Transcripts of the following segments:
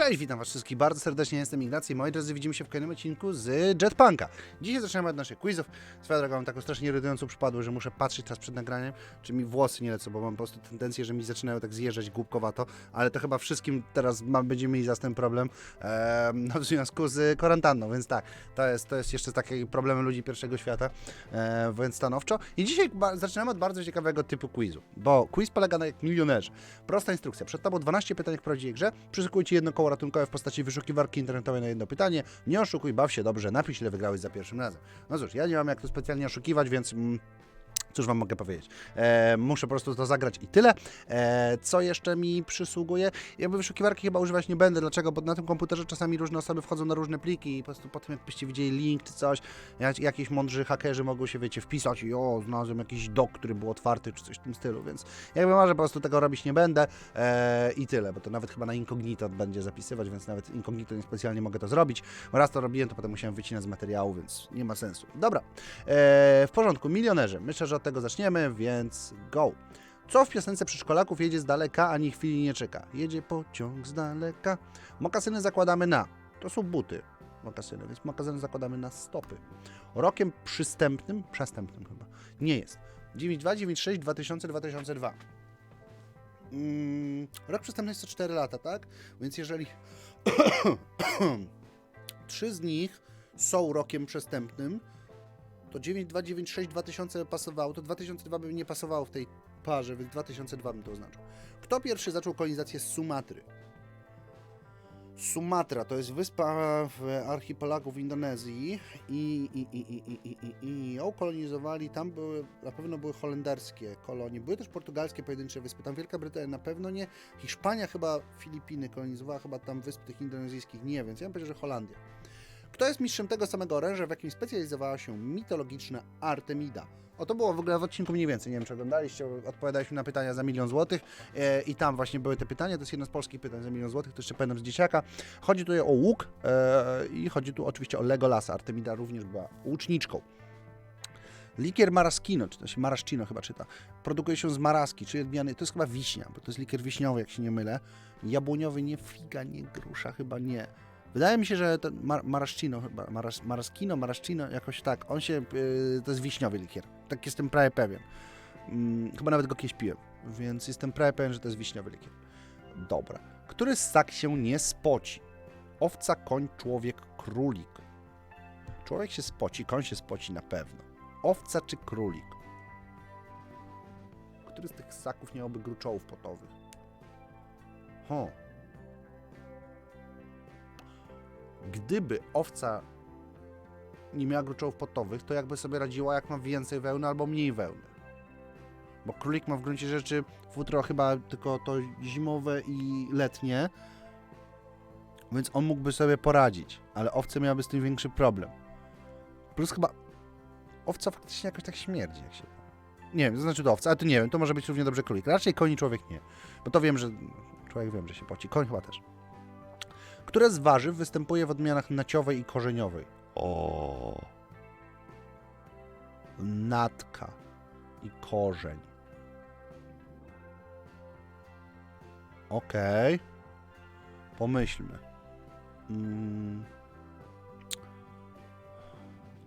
Cześć, witam was wszystkich bardzo serdecznie, jestem Ignacy i moi drodzy, widzimy się w kolejnym odcinku z Jetpunka. Dzisiaj zaczynamy od naszych quizów. Swoją drogą mam taką strasznie irytującą przypadłość, że muszę patrzeć teraz przed nagraniem, czy mi włosy nie lecą, bo mam po prostu tendencję, że mi zaczynają tak zjeżdżać głupkowato, ale to chyba wszystkim teraz mam, będziemy mieli za ten problem em, no, w związku z kwarantanną, więc tak, to jest, to jest jeszcze takie problemy ludzi pierwszego świata, e, więc stanowczo. I dzisiaj zaczynamy od bardzo ciekawego typu quizu, bo quiz polega na jak milionerzy. Prosta instrukcja. Przed tobą 12 pytań w prawdziwej grze. Przyszykuj ci jedno koło ratunkowe w postaci wyszukiwarki internetowej na jedno pytanie. Nie oszukuj, baw się dobrze, napisz ile wygrałeś za pierwszym razem. No cóż, ja nie mam jak tu specjalnie oszukiwać, więc... Mm, Cóż wam mogę powiedzieć? E, muszę po prostu to zagrać i tyle. E, co jeszcze mi przysługuje? Jakby wyszukiwarki chyba używać nie będę. Dlaczego? Bo na tym komputerze czasami różne osoby wchodzą na różne pliki i po prostu potem jakbyście widzieli link czy coś, jak- jakieś mądrzy hakerzy mogą się, wiecie, wpisać i o, znalazłem jakiś dok, który był otwarty czy coś w tym stylu, więc jakby może po prostu tego robić nie będę e, i tyle, bo to nawet chyba na incognito będzie zapisywać, więc nawet incognito niespecjalnie mogę to zrobić. Raz to robiłem, to potem musiałem wycinać z materiału, więc nie ma sensu. Dobra, e, w porządku, milionerzy. Myślę, że od tego zaczniemy, więc go. Co w piosence przedszkolaków jedzie z daleka, ani chwili nie czeka? Jedzie pociąg z daleka. Mokasyny zakładamy na. To są buty. Mokasyny, więc mokasyny zakładamy na stopy. Rokiem przystępnym, przestępnym chyba, nie jest. 92, 96, 2000, 2002. Mm, rok przystępny jest co 4 lata, tak? Więc jeżeli trzy z nich są rokiem przestępnym, to 9296 2000 pasowało, to 2002 by nie pasowało w tej parze, więc 2002 bym to oznaczył. Kto pierwszy zaczął kolonizację Sumatry? Sumatra to jest wyspa w archipelagu w Indonezji i, i, i, i, i, i, i, i ją kolonizowali, tam były, na pewno były holenderskie kolonie, były też portugalskie pojedyncze wyspy, tam Wielka Brytania na pewno nie, Hiszpania chyba Filipiny kolonizowała, chyba tam wysp tych indonezyjskich nie, więc ja bym powiedział, że Holandia. Kto jest mistrzem tego samego oręża, w jakim specjalizowała się mitologiczna Artemida? O, to było w ogóle w odcinku mniej więcej, nie wiem czy oglądaliście, odpowiadaliśmy na pytania za milion złotych e, i tam właśnie były te pytania, to jest jedno z polskich pytań za milion złotych, to jeszcze pamiętam z dzieciaka. Chodzi tutaj o łuk e, i chodzi tu oczywiście o Legolasa, Artemida również była łuczniczką. Likier maraschino, czy to się maraschino chyba czyta, produkuje się z maraski, czyli odmiany, to jest chyba wiśnia, bo to jest likier wiśniowy, jak się nie mylę. Jabłoniowy nie figa, nie grusza, chyba nie. Wydaje mi się, że ten mar maraschino chyba, maras maraschino, jakoś tak, on się, yy, to jest wiśniowy likier, tak jestem prawie pewien. Mm, chyba nawet go kiedyś piłem, więc jestem prawie pewien, że to jest wiśniowy likier. Dobra. Który ssak się nie spoci? Owca, koń, człowiek, królik. Człowiek się spoci, koń się spoci na pewno. Owca czy królik? Który z tych ssaków nie miałby gruczołów potowych? Ho. Gdyby owca nie miała gruczołów potowych, to jakby sobie radziła, jak ma więcej wełny albo mniej wełny. Bo królik ma w gruncie rzeczy futro chyba tylko to zimowe i letnie, więc on mógłby sobie poradzić, ale owce miałaby z tym większy problem. Plus chyba owca faktycznie jakoś tak śmierdzi, jak się... Nie wiem, to znaczy to owca, ale to nie wiem, to może być równie dobrze królik. Raczej koń i człowiek nie, bo to wiem, że człowiek wiem, że się poci, koń chyba też. Które z warzyw występuje w odmianach naciowej i korzeniowej? O. Natka i korzeń. Okej. Pomyślmy. Mm.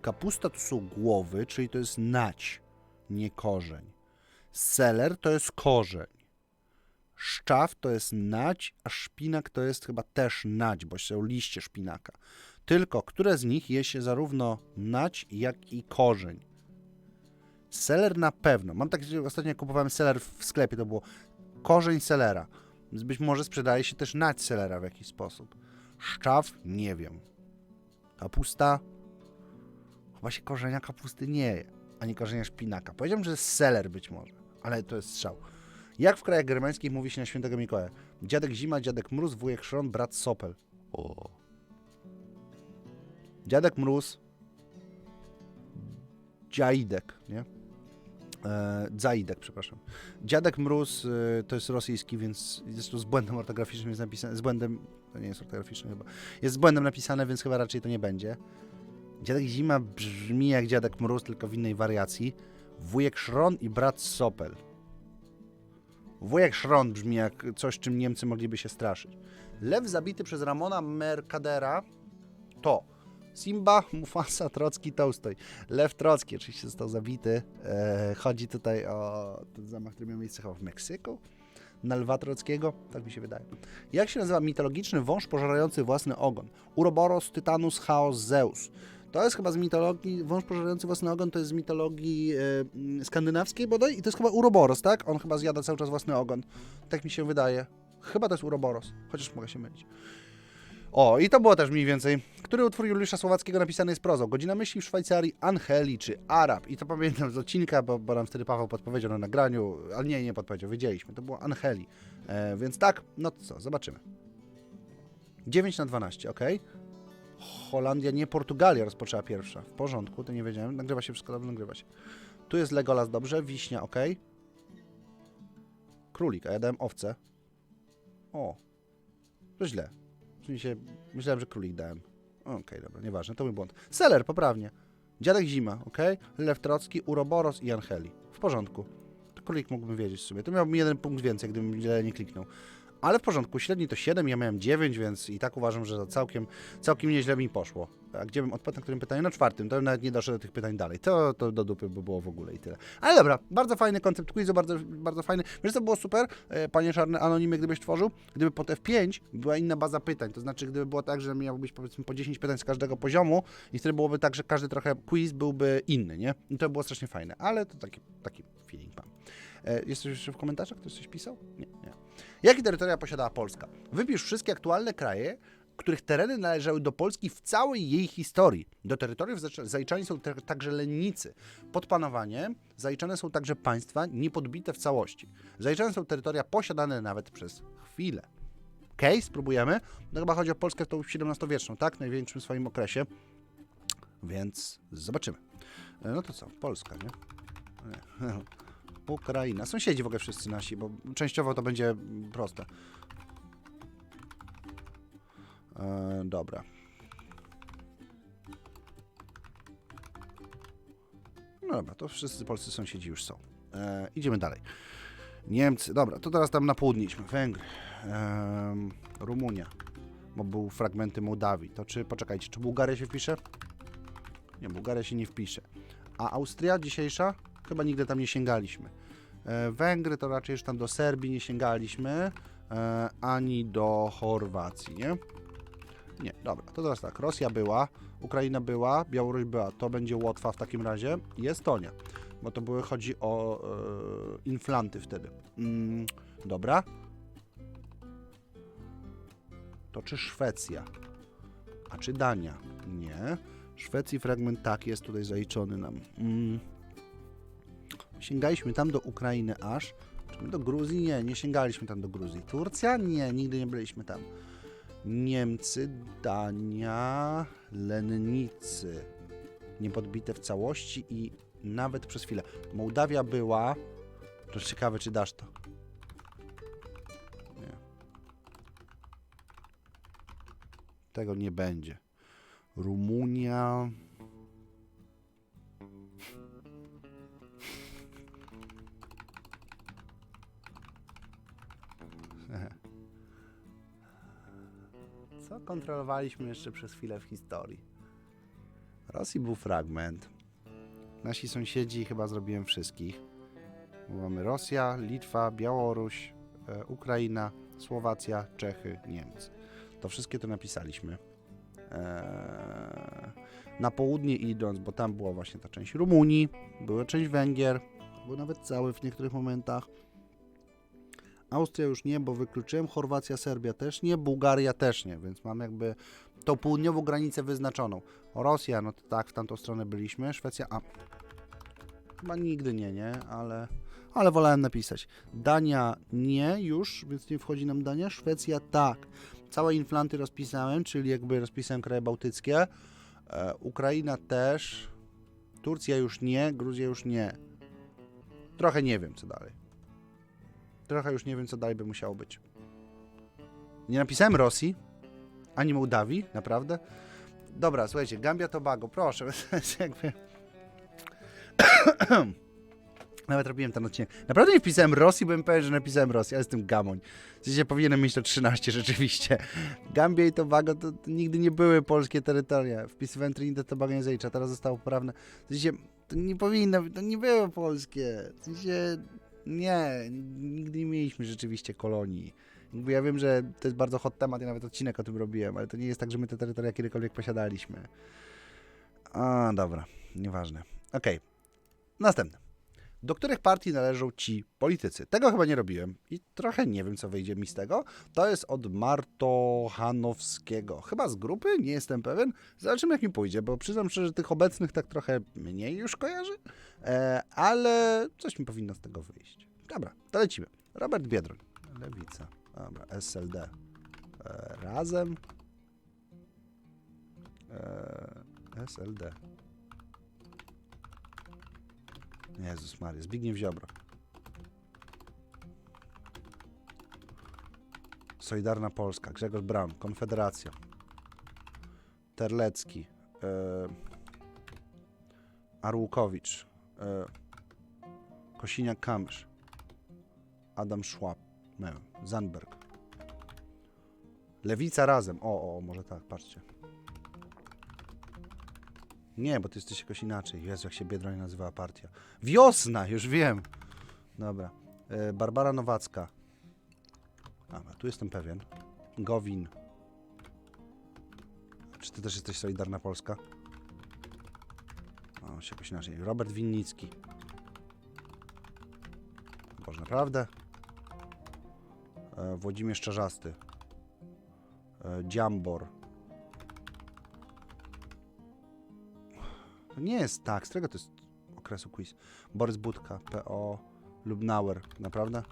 Kapusta to są głowy, czyli to jest nać, nie korzeń. Seler to jest korzeń. Szczaw to jest nać, a szpinak to jest chyba też nać, bo są liście szpinaka. Tylko które z nich je się zarówno nać, jak i korzeń? Seler na pewno. Mam tak, że ostatnio kupowałem seler w sklepie, to było korzeń selera. Być może sprzedaje się też nać selera w jakiś sposób. Szczaw? Nie wiem. Kapusta? Chyba się korzenia kapusty nie je, ani korzenia szpinaka. Powiedziałbym, że jest seler być może, ale to jest strzał. Jak w krajach germańskich mówi się na świętego Mikołaja? Dziadek Zima, dziadek Mróz, wujek Szron, brat Sopel. O. Dziadek Mróz, Dziaidek, nie? E, przepraszam. Dziadek Mróz e, to jest rosyjski, więc zresztą z błędem ortograficznym jest napisane, z błędem, to nie jest ortograficzny chyba, jest z błędem napisane, więc chyba raczej to nie będzie. Dziadek Zima brzmi jak dziadek Mróz, tylko w innej wariacji. Wujek Szron i brat Sopel. Wujek Szron brzmi jak coś, czym Niemcy mogliby się straszyć. Lew zabity przez Ramona Mercadera to Simba, Mufasa, Trocki, Tolstoj. Lew Trocki oczywiście został zabity. E, chodzi tutaj o ten zamach, który miał miejsce chyba w Meksyku. Na Lwa Trockiego, tak mi się wydaje. Jak się nazywa mitologiczny wąż pożerający własny ogon? Uroboros, Tytanus, Chaos, Zeus. To jest chyba z mitologii, wąż pożerający własny ogon to jest z mitologii skandynawskiej bodaj i to jest chyba Uroboros, tak? On chyba zjada cały czas własny ogon. Tak mi się wydaje. Chyba to jest Uroboros, chociaż mogę się mylić. O, i to było też mniej więcej. Który utwór Juliusza Słowackiego napisany jest prozą? Godzina myśli w Szwajcarii, Angeli czy Arab? I to pamiętam z odcinka, bo, bo nam wtedy Paweł podpowiedział na nagraniu, ale nie, nie podpowiedział, wiedzieliśmy, to było Angeli. E, więc tak, no to co, zobaczymy. 9 na 12, ok. Holandia, nie Portugalia rozpoczęła pierwsza. W porządku, to nie wiedziałem. Nagrywa się wszystko dobrze, nagrywa się. Tu jest Legolas dobrze, Wiśnia, ok. Królik, a ja dałem owce. O, to źle. W sensie, myślałem, że królik dałem. Okej, dobra, nieważne, to mój błąd. Seller, poprawnie. Dziadek Zima, ok. Lew Trocki, Uroboros i Angeli. W porządku. To królik mógłbym wiedzieć w sumie. To miałbym jeden punkt więcej, gdybym źle nie kliknął. Ale w porządku, średni to 7, ja miałem 9, więc i tak uważam, że całkiem, całkiem nieźle mi poszło. A gdzie bym odpadł na którym pytaniu? Na czwartym, to nawet nie doszedł do tych pytań dalej. To, to do dupy by było w ogóle i tyle. Ale dobra, bardzo fajny koncept quizu, bardzo, bardzo fajny. Wiesz co było super, e, panie Czarny Anonimy, gdybyś tworzył? Gdyby pod F5 była inna baza pytań, to znaczy gdyby było tak, że miałbyś powiedzmy po 10 pytań z każdego poziomu i wtedy byłoby tak, że każdy trochę quiz byłby inny, nie? I to by było strasznie fajne, ale to taki, taki feeling mam. E, Jest coś jeszcze w komentarzach? Ktoś coś pisał? Nie. Jakie terytoria posiadała Polska? Wypisz wszystkie aktualne kraje, których tereny należały do Polski w całej jej historii. Do terytoriów zaliczani są te- także lennicy. Pod panowaniem zaliczane są także państwa niepodbite w całości. Zaliczane są terytoria posiadane nawet przez chwilę. Okej, spróbujemy. No chyba chodzi o Polskę w tą XVII-wieczną, tak? W największym swoim okresie. Więc zobaczymy. E, No to co? Polska, nie? Ukraina. Sąsiedzi w ogóle wszyscy nasi, bo częściowo to będzie proste. E, dobra. No dobra, to wszyscy polscy sąsiedzi już są. E, idziemy dalej. Niemcy, dobra, to teraz tam na południe idźmy. Węgry, em, Rumunia, bo był fragmenty Mołdawii. To czy, poczekajcie, czy Bułgaria się wpisze? Nie, Bułgaria się nie wpisze. A Austria dzisiejsza? Chyba nigdy tam nie sięgaliśmy. E, Węgry to raczej już tam do Serbii nie sięgaliśmy, e, ani do Chorwacji, nie? Nie, dobra, to teraz tak. Rosja była, Ukraina była, Białoruś była. To będzie Łotwa w takim razie i Estonia, bo to były, chodzi o e, inflanty wtedy. Mm, dobra. To czy Szwecja? A czy Dania? Nie. Szwecji fragment tak jest tutaj zaliczony nam. Mm. Sięgaliśmy tam do Ukrainy aż. Czy my do Gruzji? Nie, nie sięgaliśmy tam do Gruzji. Turcja? Nie, nigdy nie byliśmy tam. Niemcy, Dania, Lennicy. Niepodbite w całości i nawet przez chwilę. Mołdawia była. To ciekawe, czy dasz to. Nie. Tego nie będzie. Rumunia. Kontrolowaliśmy jeszcze przez chwilę w historii? Rosji był fragment. Nasi sąsiedzi chyba zrobiłem wszystkich. Mamy Rosja, Litwa, Białoruś, e, Ukraina, Słowacja, Czechy, Niemcy. To wszystkie to napisaliśmy. Eee, na południe idąc, bo tam była właśnie ta część Rumunii, była część Węgier, był nawet cały w niektórych momentach. Austria już nie, bo wykluczyłem, Chorwacja, Serbia też nie, Bułgaria też nie, więc mam jakby tą południową granicę wyznaczoną. Rosja, no to tak, w tamtą stronę byliśmy, Szwecja, a chyba nigdy nie, nie, ale, ale wolałem napisać. Dania nie już, więc nie wchodzi nam Dania, Szwecja tak. Całe inflanty rozpisałem, czyli jakby rozpisałem kraje bałtyckie, e, Ukraina też, Turcja już nie, Gruzja już nie. Trochę nie wiem, co dalej. Trochę już nie wiem, co dalej by musiało być. Nie napisałem Rosji, ani Mołdawii, naprawdę. Dobra, słuchajcie, Gambia Tobago, proszę. jakby... Nawet robiłem ten odcinek. Naprawdę nie wpisałem Rosji, byłem pewien, że napisałem Rosję, ale jestem gamoń. W sensie powinienem mieć to 13 rzeczywiście. Gambia i Tobago to, to nigdy nie były polskie terytoria. Wpisywałem Trinidad Tobago nie zalicza, teraz zostało poprawne. W sensie, to nie powinno, to nie było polskie. W sensie, nie, nigdy nie mieliśmy rzeczywiście kolonii. Jakby ja wiem, że to jest bardzo hot temat, ja nawet odcinek o tym robiłem, ale to nie jest tak, że my te terytoria kiedykolwiek posiadaliśmy. A, dobra, nieważne. Okej, następne. Do których partii należą ci politycy? Tego chyba nie robiłem i trochę nie wiem, co wyjdzie mi z tego. To jest od Martochanowskiego. Chyba z grupy, nie jestem pewien. Zobaczymy, jak mi pójdzie, bo przyznam szczerze, że tych obecnych tak trochę mniej już kojarzy, e, ale coś mi powinno z tego wyjść. Dobra, to lecimy. Robert Biedroń, Lewica, dobra, SLD, e, Razem, e, SLD. Jezus Maria, Zbigniew Ziobro. Solidarna Polska, Grzegorz Braun, Konfederacja. Terlecki. E, Arłukowicz. E, Kosiniak-Kamysz. Adam Szłap. Nie Zandberg. Lewica razem. O, o, może tak, patrzcie. Nie, bo ty jesteś jakoś inaczej. Jezu, jak się Biedroń nazywała partia. Wiosna, już wiem. Dobra. E, Barbara Nowacka. Dobra, tu jestem pewien. Gowin. Czy ty też jesteś Solidarna Polska? O, się jakoś inaczej. Robert Winnicki. Boże, naprawdę? E, Włodzimierz Czarzasty. E, Dziambor. To nie jest tak. Z którego to jest okresu quiz? Borys Budka, PO, Lubnauer. Naprawdę?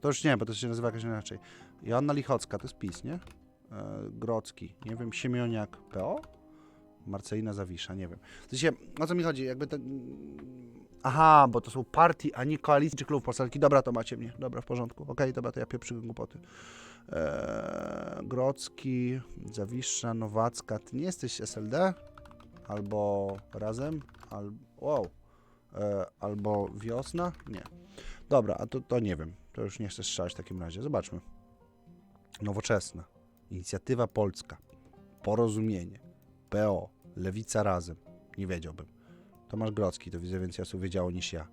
To już nie, bo to się nazywa jakoś inaczej. Joanna Lichocka, to jest PiS, nie? E, Grocki, nie wiem, Siemioniak, PO? Marcelina Zawisza, nie wiem. W sensie, o co mi chodzi? Jakby to... Aha, bo to są partii, a nie koalicji czy klub poselski. Dobra, to macie mnie. Dobra, w porządku. Okej, dobra, to ja pieprzę głupoty. Eee, Grocki, Zawisza, Nowacka. Ty nie jesteś SLD? Albo Razem? Al... Wow. E, albo Wiosna? Nie. Dobra, a to, to nie wiem. To już nie chcę strzelać w takim razie. Zobaczmy. Nowoczesna. Inicjatywa Polska. Porozumienie. PO. Lewica Razem. Nie wiedziałbym. Tomasz Grocki, to widzę więcej osób wiedziało niż ja.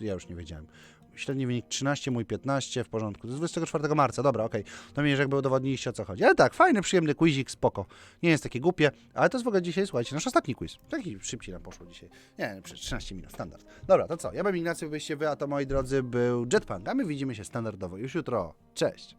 Ja już nie wiedziałem. Średni wynik 13, mój 15, w porządku. To jest 24 marca, dobra, okej. To mi jakby udowodniliście o co chodzi. Ale tak, fajny, przyjemny quizik, spoko. Nie jest takie głupie, ale to jest w ogóle dzisiaj, słuchajcie, nasz ostatni quiz. Taki szybciej nam poszło dzisiaj. Nie, przez 13 minut, standard. Dobra, to co? Ja bym Ignacy, byście wy, a to moi drodzy był Jetpunk, a my widzimy się standardowo już jutro. Cześć!